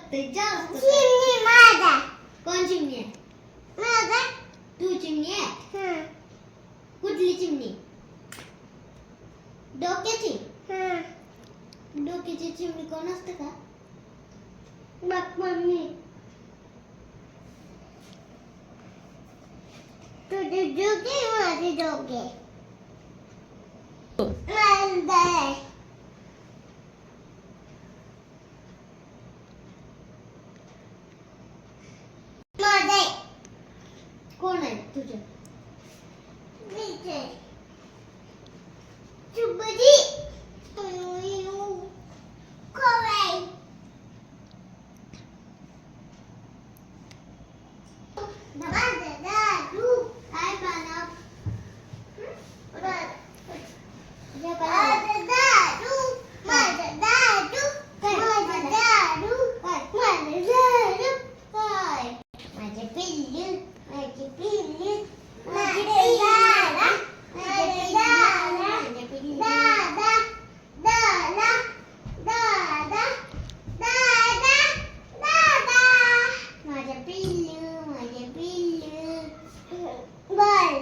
करते जास्त चिमणी माझा. कोण चिमणी आहे? माझा. तू चिमणी आहे? हं, कुठली चिमणी? डोक्याची? हं. डोक्याची चिमणी कोण असते का? बघ मम्मी तुझे डोके माझे डोके माझे माझे कोण आहे तुझ्या विजय शुभजी कोवळी माझा दादू काय बाळा माझा दादू माझा दादू माझा दादू माझा दादू काय माझे पिल्लू माझे पिल्लू माझे माझे दादा पिल्लू माझे माझे पिल्लू दादा दादा दादा दादा दादा माझे पिल्लू माझे पिल्लू बल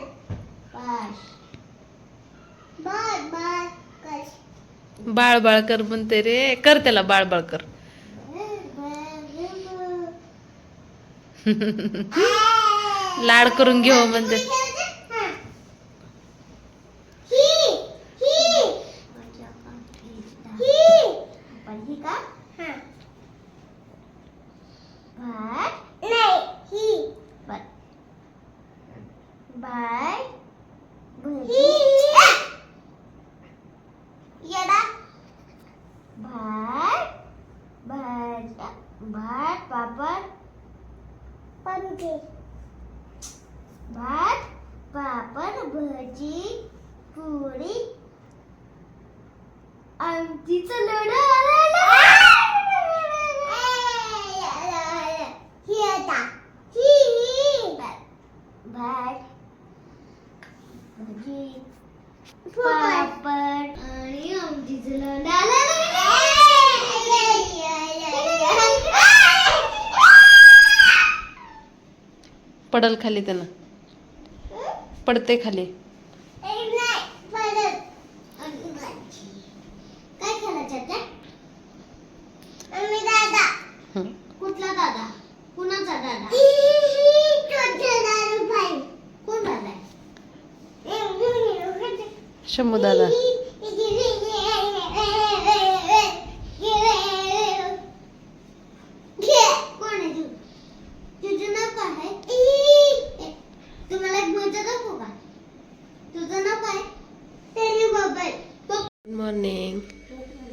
पाश बल बल कश बाळ बाळ कर म्हणते रे कर त्याला बाळ बाळ कर लाड करून घेऊ म्हणते बाय ही ही पण ही का हा भात नाही ही भात भात ही येडा भात भात भात पापड पंखे भात पापड भजी पुरी आमटीचं लोणचं पापड. आणि आमटीचं पडल खाली त्यानं. पडते खाली काय करायचं ते हं. कुठला दादा कुणाचा दादा कोण दादा आहे शंभू दादा कोण आहे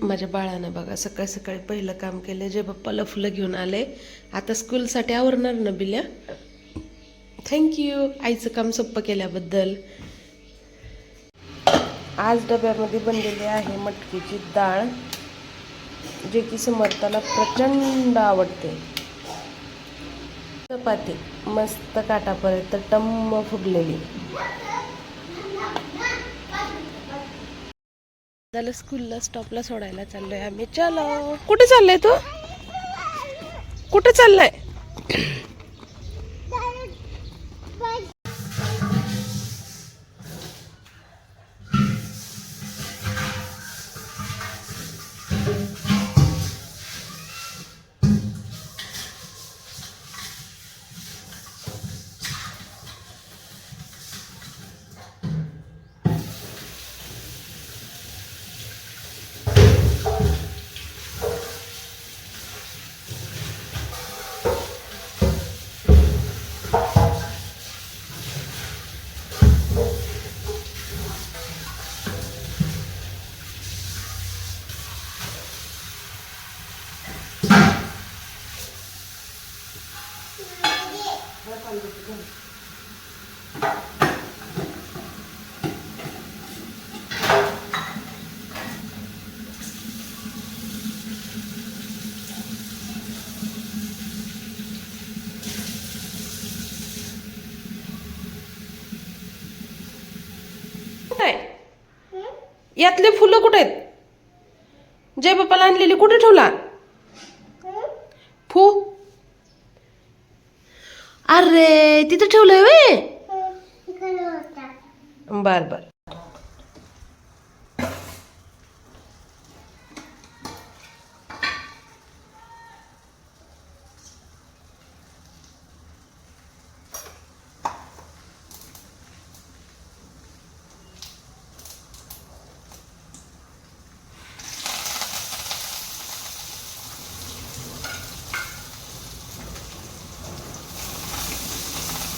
माझ्या बाळानं बघा सकाळी सकाळी पहिलं काम केलं जे पप्पाला फुलं घेऊन आले आता स्कूलसाठी आवरणार ना बिल्या? थँक्यू आईचं काम सोप्पं केल्याबद्दल. आज डब्यामध्ये बनलेली आहे मटकीची डाळ जे की समर्थाला प्रचंड आवडते. चपाती मस्त काटापर्यंत टम्म फुगलेली. झालं स्कूलला स्टॉपला सोडायला चाललोय आम्ही. चलो. कुठे चाललंय तू? कुठे चाललंय? यातले फुलं कुठे आहेत? जय बाप्पाला आणलेली कुठे ठेवला? फू. अरे तिथं ठेवलंय वे बर बर.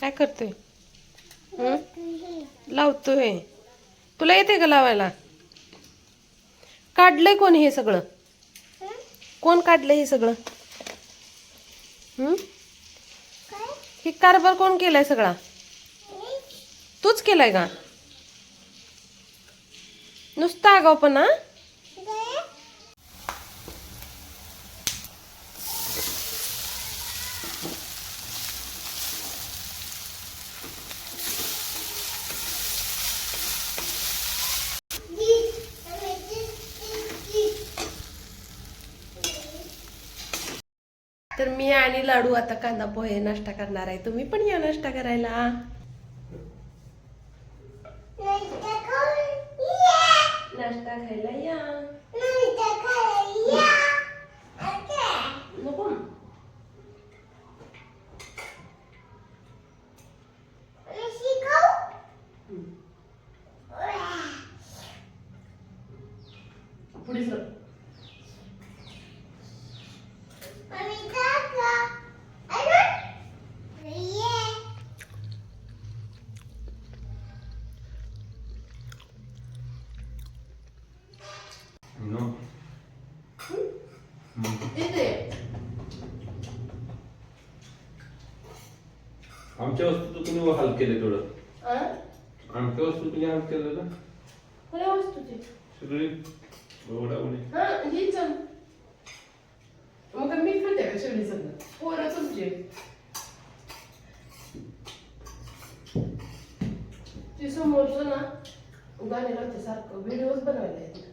काय करतोय? हं? लावतोय. तुला येते का लावायला? काढलंय कोण हे सगळं? कोण काढलंय हे सगळं? हं? हे कारभार कोण केलाय सगळा? तूच केलाय का? नुसता आगाव पण हा? तर मी आणि लाडू आता कांदा पोहे नाश्ता करणार आहे. तुम्ही पण या नाश्ता करायला. नाश्ता खायला या. आमच्या वस्तू तुम्ही हाल केले थोडं? आमच्या वस्तू तुम्ही हाल केलं ना सगळी. मग मी शेवटी सगळं पोरं तुमचे ती समोरचं ना गाणे लावते सारखं व्हिडिओज बनवायला?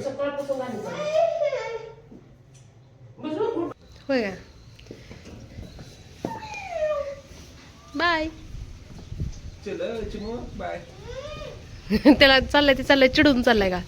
सकाळपासून गाणे बस होय का बाय चला चिमू बाय त्याला चाललंय ते चाललंय चिडून चाललंय का?